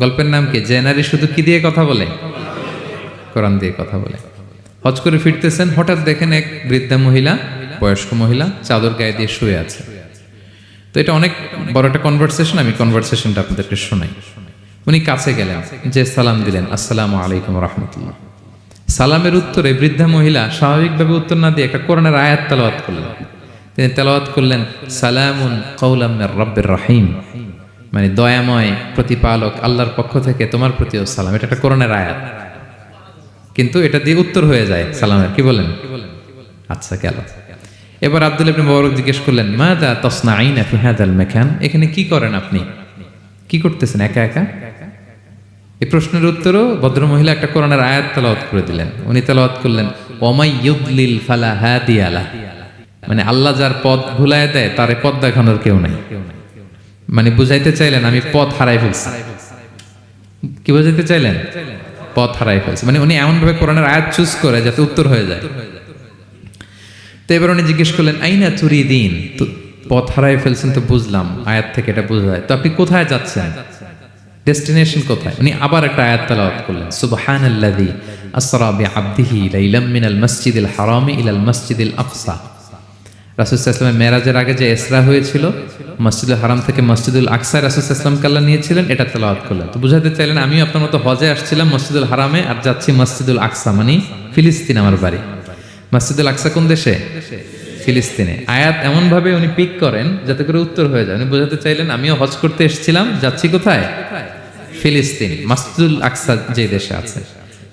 গল্পের নাম কি? যে নারী শুধু কি দিয়ে কথা বলে? কোরআন দিয়ে কথা বলে। হজ করে ফিরতেছেন, হঠাৎ দেখেন এক বৃদ্ধা মহিলা, বয়স্ক মহিলা, চাদর গায়ে দিয়ে শুয়ে আছে। তো এটা অনেক বড় একটা কনভারসেশন আমি কনভারসেশনটা আপনাদেরকে শোনাই। উনি কাছে গেলেন, যে সালাম দিলেন, আসসালামু আলাইকুম রহমতুল্লাহ। সালামের উত্তরে বৃদ্ধা মহিলা স্বাভাবিকভাবে উত্তর না দিয়ে একটা কোরআনের আয়াত তেলাওয়াত করলেন। তিনি তেলাওয়াত করলেন, সালামুন কৌলাম রব্বের রহিম। মানে দয়াময় প্রতিপালক আল্লাহর পক্ষ থেকে তোমার প্রতিও সালাম। এটা একটা কোরআনের আয়াত। কিন্তু এটা দিয়ে উত্তর হয়ে যায় সালামের। কি বলেন? আচ্ছা গেল। এবার আব্দুল ইবনে মুবারক জিজ্ঞেস করলেন মা দা তসনা আইনা ফি হাদাল মাকান? এখানে কি করেন আপনি? কি করতেছেন? একা একা? এই প্রশ্নের উত্তরও ভদ্রমহিলা একটা কোরআনের আয়াত তেলাওয়াত করে দিলেন। উনি তেলাওয়াত করলেন, ওমাই ইউদলিল ফালা হাদিয়ালা। মানে আল্লাহ যার পথ ভুলায় দেয়, তারে পথ দেখানোর কেউ নাই। মানে বুঝাইতে চাইলেন, আমি পথ হারাই ফেলছি। কি বুঝাইতে চাইলেন? পথ হারাই ফেলছি। মানে উনি এমন ভাবে কোরআনের আয়াত চুজ করে যাতে উত্তর হয়ে যায়। তো এবার উনি জিজ্ঞেস করলেন, আইনা চুরি দিন তো পথ হারাই ফেলছেন তো বুঝলাম, আয়াত থেকে এটা বোঝা যায়। তো আপনি কোথায় যাচ্ছেন? ডেস্টিনেশন কোথায়? উনি আবার একটা আয়াত তেলাওয়াত করলেন সুবহান সুবহানাল্লাযী আসরা বিআবদিহি লাইলাম মিনাল মাসজিদিল হারামি ইলাল মাসজিদিল আকসা। রাসূল সাল্লাল্লাহু মেরাজের আগে যে এসরা হয়েছিল, মসজিদুল হারাম থেকে মসজিদুল আকসায় রাসূল সাল্লাল্লাহু কাল্লা নিয়েছিলেন, এটা তেলাওয়াত করলেন। তো বুঝাতে চাইলেন, আমিও আপনার মতো হজে আসছিলাম মসজিদুল হারামে আর যাচ্ছি মসজিদুল আকসা মানে ফিলিস্তিন আমার বাড়ি। মসজিদুল আকসা কোন দেশে? ফিলিস্তিনে। আয়াত এমনভাবে উনি পিক করেন যাতে করে উত্তর হয়ে যায়। উনি বোঝাতে চাইলেন, আমিও হজ করতে এসেছিলাম, যাচ্ছি কোথায়? ফিলিস্তিন। মসজিদুল আকসা যে দেশে আছে।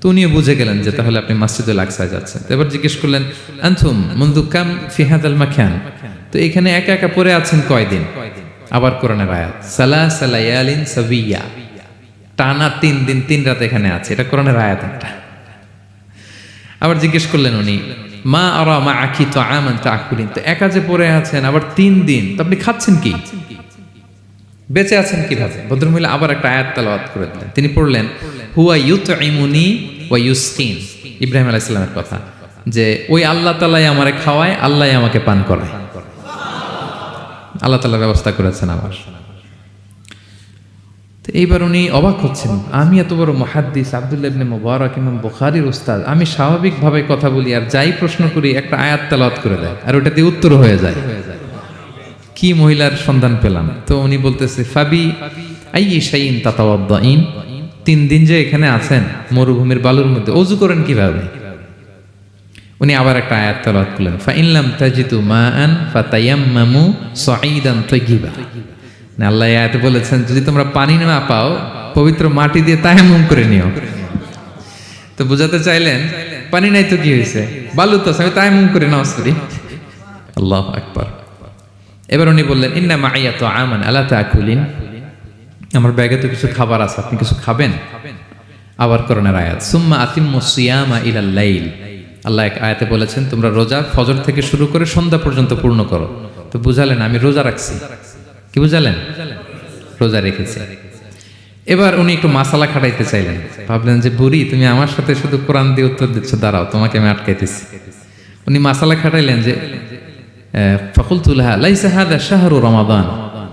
তো উনিও বুঝে গেলেন যে তাহলে আপনি মসজিদুল আকসায় যাচ্ছেন। এবার জিজ্ঞেস করলেন আনথুম মুন্দু কাম ফিহাদ আল মাখান? তো এখানে একা একা পড়ে আছেন কয়দিন? আবার কোরআনের আয়াত সালা সালায়ালিন সাবিয়া। টানা তিন দিন, তিন রাত এখানে আছে, এটা কোরআনের আয়াত একটা। আবার জিজ্ঞেস করলেন উনি, মা আর মা আখি তো আমান তা আকুলিন তো একা যে পড়ে আছেন, আবার তিন দিন, তো আপনি খাচ্ছেন কি? বেঁচে আছেন কীভাবে? ভদ্রমহিলা আবার একটা আয়াত তালাওয়াত করে দিলেন। তিনি পড়লেন হুয়া ইউতইমুনি ওয়া ইব্রাহিম কথা, যে ওই আল্লাহ তালাই আমারে খাওয়ায়, আল্লাহ আমাকে পান করায়। আল্লাহ তাআলা ব্যবস্থা করেছেন আমার তো এইবার উনি অবাক হচ্ছেন, আমি এত বড় মহাদ্দিস আব্দুল্লাহ ইবনে মুবারক ইমাম বুখারীর উস্তাদ, আমি স্বাভাবিকভাবে কথা বলি আর যাই প্রশ্ন করি একটা আয়াত তেলাওয়াত করে দেয় আর ওটা দিয়ে উত্তর হয়ে যায়। কি মহিলার সন্ধান পেলাম? তো উনি বলতেছে, ফাবি আই তাতাওয়াদ্দাইন? তিন দিন যে এখানে আছেন, মরুভূমির বালুর মধ্যে, অজু করেন কীভাবে? উনি আবার একটা আয়াত তেলাওয়াত করলেন, ফাইনলাম তাজিতু মাআন ফাতায়াম্মামু সাঈদান তাইয়িবা না আল্লাহ আয়াতে বলেছেন, যদি তোমরা পানি না পাও, পবিত্র মাটি দিয়ে তায়াম্মুম করে নিও। তো বুঝাতে চাইলেন, পানি নাই তো কি হয়েছে বালু তো আমি তায়াম্মুম করে নামাজ পড়ি আল্লাহ আকবার। এবার উনি বললেন, ইন্না মাইয়া তো আমান আল্লাহ আলা তাকুলিন। আমার ব্যাগে তো কিছু খাবার আছে, আপনি কিছু খাবেন? আবার করোনার আয়াত, সুম্মা আতিম্মু সিয়ামা ইলাল লাইল। আল্লাহ এক আয়াতে বলেছেন, তোমরা রোজা ফজর থেকে শুরু করে সন্ধ্যা পর্যন্ত পূর্ণ করো। তো বুঝালেন, আমি রোজা রাখছি। কি বুঝালেন? রোজা রেখেছি। এবার উনি একটু মাসালা খাটাইতে চাইলেন। ভাবলেন যে, বুড়ি, তুমি আমার সাথে শুধু কোরআন দিয়ে উত্তর দিচ্ছ, দাঁড়াও, তোমাকে আমি আটকাইতেছি। উনি মাসালা খাটাইলেন যে ফকুল তুলহা লাইসা হাদা শাহরু রমাদান।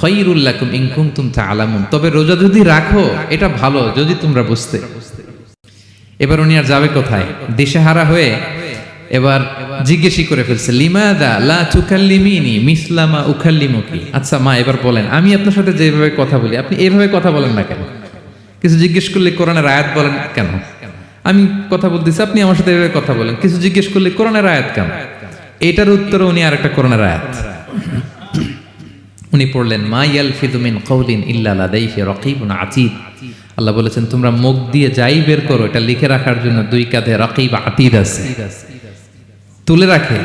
খাইরুল লাকুম ইন কুনতুম তাআলামুন। তবে রোজা যদি রাখো, এটা ভালো, যদি তোমরা বুঝতে। এবার উনি আর যাবে কোথায়? দিশেহারা হয়ে এবার জিজ্ঞেসই করে ফেলছে, লিমাদা লা তুকাল্লিমিনি মিসলামা উকাল্লিমুকি? আচ্ছা মা, এবার বলেন, আমি আপনার সাথে যেভাবে কথা বলি, আপনি এভাবে কথা বলেন না কেন? কিছু জিজ্ঞেস করলে কোরআনের আয়াত বলেন কেন? আমি কথা বলতেছি, আপনি আমার সাথে এভাবে কথা বলেন, কিছু জিজ্ঞেস করলে কোরআনের আয়াত কেন? এটার উত্তরে উনি আরেকটা কোরআনের আয়াত। উনি পড়লেন, মা ইয়ালফিদু মিন কওলিন ইল্লা লাদাইহি রাকিবুন আতীদ। আল্লাহ বলেছেন, তোমরা মুখ দিয়ে যাই বের করো, এটা লিখে রাখার জন্য দুই কাঁধে রাকিব আতীদ আছে। তুলে রাখে।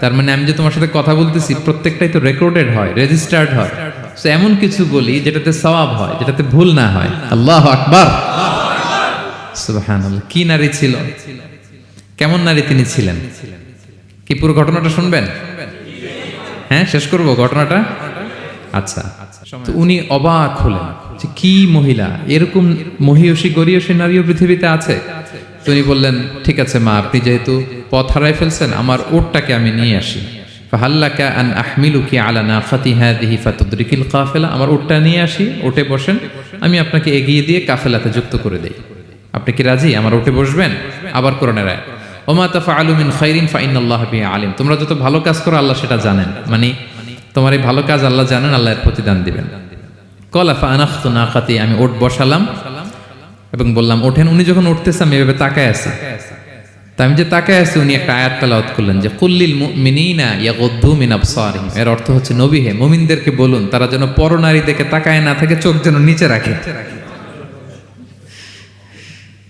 তার মানে আমি যে তোমার সাথে কথা বলতেছি, প্রত্যেকটাই তো রেকর্ডেড হয়, রেজিস্টার্ড হয়। তো এমন কিছু বলি যেটাতে সওয়াব হয়, যেটাতে ভুল না হয়। আল্লাহ আকবার। সুবহানাল্লাহ, কি নারী ছিল? কেমন নারী তিনি ছিলেন? কি পুরো ঘটনাটা শুনবেন? হ্যাঁ শেষ করব ঘটনাটা? আচ্ছা তো উনি অবাক হলেন যে কি মহিলা? এরকম মহিয়সী গরিয়সী নারীও পৃথিবীতে আছে? তো উনি বললেন ঠিক আছে মা আপনি যেহেতু পথ হারাই ফেলছেন আমার ওটটাকে আমি নিয়ে আসি। ফাহাল্লাকা আন আহমিলুকি আলা নাফাতি হাদিহি ফাতুদরিকিল কাফেলা। আমার ওটটা নিয়ে আসি ওটে বসেন। আমি আপনাকে এগিয়ে দিয়ে কাফেলাতে যুক্ত করে দেই। আপনি কি রাজি? আমার ওটে বসবেন? আবার কোরআনের আয়াত ওমা তাফা আলুমিন খাইরিন ফাইনাল্লাহ বি আলিম তোমরা যত ভালো কাজ করো আল্লাহ সেটা জানেন। মানে তোমার এই ভালো কাজ আল্লাহ জানেন, আল্লাহ এর প্রতিদান দিবেন। কলাফা না নাকাতি, আমি ওট বসালাম এবং বললাম, ওঠেন। উনি যখন উঠতেছে, আমি এভাবে তাকায় আছি। তা আমি যে তাকায় আছি, উনি একটা আয়াত তেলাওয়াত করলেন যে, কুল্লিল মুমিনিনা ইয়াগুদ্দু মিন আবসারিহিম। এর অর্থ হচ্ছে, নবী হে, মুমিনদেরকে বলুন, তারা যেন পরনারী দেখে তাকায় না থাকে, চোখ যেন নিচে রাখে।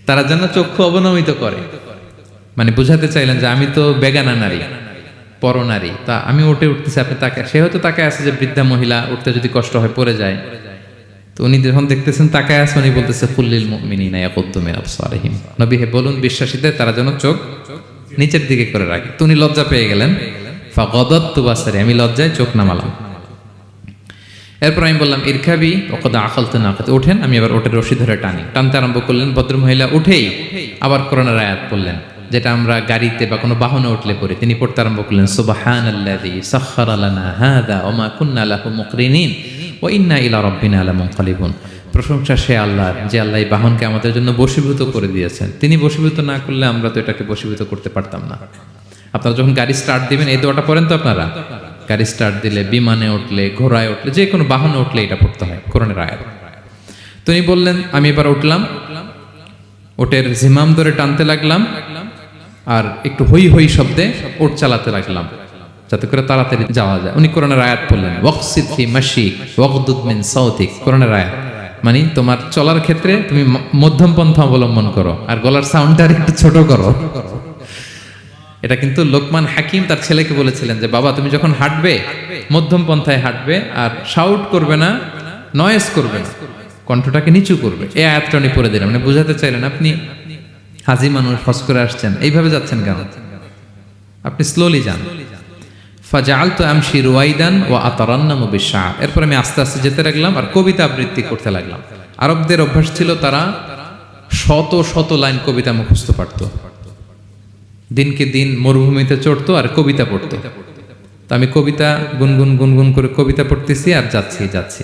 তারা যেন চক্ষু অবনমিত করে। মানে বুঝাতে চাইলেন যে, আমি তো বেগানা নারী। পরনারী। তা আমি উঠে উঠতেছি, আপনি তাকে, সে হয়তো তাকে আছে যে বৃদ্ধা মহিলা, উঠতে যদি কষ্ট হয় পড়ে যায়। তো উনি যখন দেখতেছেন তাকে আছে, উনি বলতেছে ফুল্লিল মিনি মিনিনা ইয়াকুদ্দুমিন আবসারিহিম। নবী হে বলুন, বিশ্বাসীদের, তারা যেন চোখ নিচের দিকে করে রাখে। তো উনি লজ্জা পেয়ে গেলেন। আমি লজ্জায় চোখ নামালাম। এরপর আমি বললাম ইরখাবি ওকদা আখালতে না খাতে ওঠেন, আমি আবার ওটের রশি ধরে টানি। টানতে আরম্ভ করলেন ভদ্র মহিলা উঠেই আবার করোনার আয়াত পড়লেন। যেটা আমরা গাড়িতে বা কোনো বাহনে উঠলে পড়ি, তিনি পড়তে আরম্ভ করলেন সুবাহান আল্লাযী সাখখারা লানা হাদা ওয়া কুন্না লাহু মুকরিনিন ওয়া ইন্না ইলা রাব্বিনা লামুনকালিবুন। প্রশংসা সে আল্লাহর যে আল্লাহ এই বাহনকে আমাদের জন্য বশীভূত করে দিয়েছেন। তিনি বশীভূত না করলে আমরা তো এটাকে বশীভূত করতে পারতাম না। আপনারা যখন গাড়ি স্টার্ট দিবেন, এই দোয়াটা পড়েন তো আপনারা? গাড়ি স্টার্ট দিলে, বিমানে উঠলে, ঘোড়ায় উঠলে, যে কোনো বাহনে উঠলে এটা পড়তে হয়, কোরআনের আয়াত। তো উনি বললেন, আমি এবার উঠলাম। ওটের জিমাম ধরে টানতে লাগলাম। আর একটু হই হই শব্দে ওট চালাতে লাগলাম, যাতে করে তাড়াতাড়ি যাওয়া যায়। উনি কোরআনের আয়াত বললেন ওয়াকসিদ কোরআনের আয়াত। মানে তোমার চলার ক্ষেত্রে তুমি মধ্যম পন্থা অবলম্বন করো, আর গলার সাউন্ডটা একটু ছোট করো। এটা কিন্তু লোকমান হাকিম তার ছেলেকে বলেছিলেন যে, বাবা, তুমি যখন হাঁটবে মধ্যম পন্থায় হাঁটবে আর শাউট করবে না নয়েস করবে না, কণ্ঠটাকে নিচু করবে। এই আয়াতটা উনি পড়ে দিলেন। মানে বুঝাতে চাইলেন আপনি হাজি মানুষ হস করে আসছেন। এইভাবে যাচ্ছেন কেন? আপনি স্লোলি যান। ফাজাল তো আমশি রুয়াইদান ও আতারান্নাম বিশাহ এরপর আমি আস্তে আস্তে যেতে লাগলাম আর কবিতা আবৃত্তি করতে লাগলাম। আরবদের অভ্যাস ছিল তারা শত শত লাইন কবিতা মুখস্থ পারতো। দিনকে দিন মরুভূমিতে চড়তো আর কবিতা পড়তো। তো আমি কবিতা গুনগুন গুনগুন করে কবিতা পড়তেছি আর যাচ্ছি যাচ্ছি।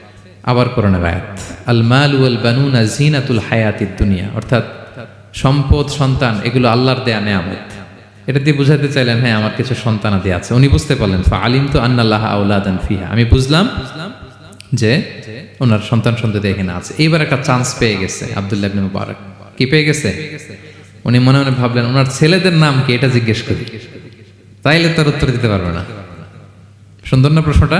আবার কোরআনের আয়াত আল মাল ওয়াল বানুনা জিনাতুল হায়াতিদ দুনিয়া, অর্থাৎ সম্পদ, সন্তান, এগুলো আল্লাহর দেয়া নেয়ামত। এটা দিয়ে বুঝাতে চাইলেন হ্যাঁ আমার কিছু সন্তানাদি আছে। উনি বুঝতে পারলেন ফা আলিম তো আন্নাল্লাহ আউলাদান ফিহা। আমি বুঝলাম যে ওনার সন্তান সন্ততি এখানে আছে। এইবার একটা চান্স পেয়ে গেছে, আব্দুল্লাহ ইবনে মুবারক। কি পেয়ে গেছে? উনি মনে মনে ভাবলেন, ওনার ছেলেদের নাম কি? এটা জিজ্ঞেস করি। তাইলে তার উত্তর দিতে পারবে না। সুন্দর না প্রশ্নটা?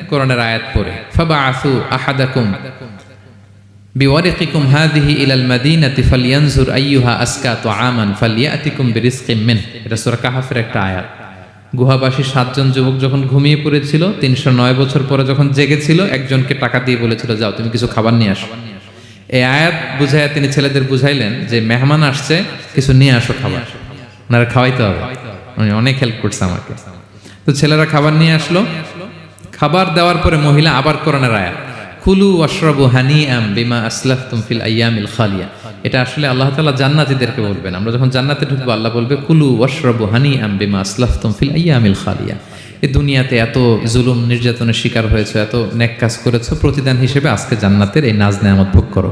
কোরআনের আয়াত পড়ে। ফাবা আহাদাকুম বিওয়ারিকিকুম হাদিহি ইলাল মাদিনাতি ফালিয়ানজুর আইয়ুহা আসকা তুআমান ফালিয়াতিকুম বিরিজকিম মিন। এটা সূরা কাহাফের একটা আয়াত। গুহাবাসী সাতজন যুবক যখন ঘুমিয়ে পড়েছিল, তিনশো নয় বছর পরে যখন জেগেছিল, একজনকে টাকা দিয়ে বলেছিল, যাও, তুমি কিছু খাবার নিয়ে আসো। এই আয়াত বুঝাইয়া তিনি ছেলেদের বুঝাইলেন যে, মেহমান আসছে, কিছু নিয়ে আসো খাবার। ওনারা খাওয়াইতে হবে। অনেক হেল্প করছে আমাকে। তো ছেলেরা খাবার নিয়ে আসলো। খাবার দেওয়ার পরে মহিলা আবার কোরআনের আয়াত, কুলু অশ্রবু হানি আম বিমা আসলাফতুম ফিল আইয়ামিল খালিয়া। এটা আসলে আল্লাহ তাআলা জান্নাতীদেরকে বলবেন। আমরা যখন জান্নাতে ঢুকবো, আল্লাহ বলবে, কুলু অশ্রবু হানি আম বিমা আসলাফতুম ফিল আইয়ামিল খালিয়া। এই দুনিয়াতে এত জুলুম, নির্যাতনের শিকার হয়েছে, এত ন্যাক কাজ করেছ, প্রতিদান হিসেবে আজকে জান্নাতের এই নাজ নেয়ামত ভোগ করো।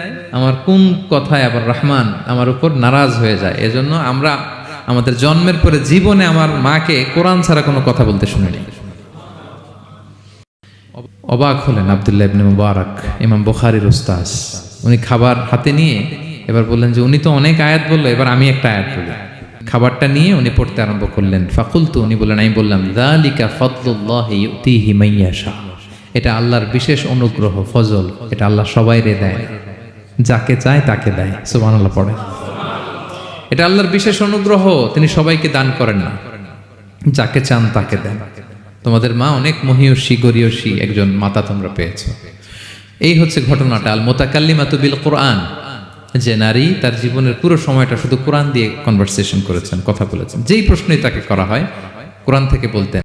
আমার কোন কথায় আবার রহমান আমার উপর নারাজ হয়ে যায়? এজন্য আমরা আমাদের জন্মের পরে জীবনে আমার মাকে কোরআন ছাড়া কোনো কথা বলতে শুনিনি। অবাক হলেন আবদুল্লাহ ইবনে মুবারক, ইমাম বুখারীর উস্তাজ উনি খাবার হাতে নিয়ে এবার বললেন যে, উনি তো অনেক আয়াত বলল, এবার আমি একটা আয়াত বলি। খাবারটা নিয়ে উনি পড়তে আরম্ভ করলেন। ফাকুল তো উনি বললেন, আমি বললাম দালিকা মাইয়াশা। এটা আল্লাহর বিশেষ অনুগ্রহ, ফজল। এটা আল্লাহ সবাইরে দেয়। যাকে চায় তাকে দেয়, সুবহানাল্লাহ পড়ে। এটা আল্লাহর বিশেষ অনুগ্রহ, তিনি সবাইকে দান করেন না। যাকে চান তাকে দেন। তোমাদের মা অনেক মহিয়সী, গরিয়সী একজন মাতা তোমরা পেয়েছ। এই হচ্ছে ঘটনাটা আল মোতাকাল্লিমাতু বিল কোরআন। যে নারী তার জীবনের পুরো সময়টা শুধু কোরআন দিয়ে কনভারসেশন করেছেন, কথা বলেছেন। যেই প্রশ্নই তাকে করা হয়, কোরআন থেকে বলতেন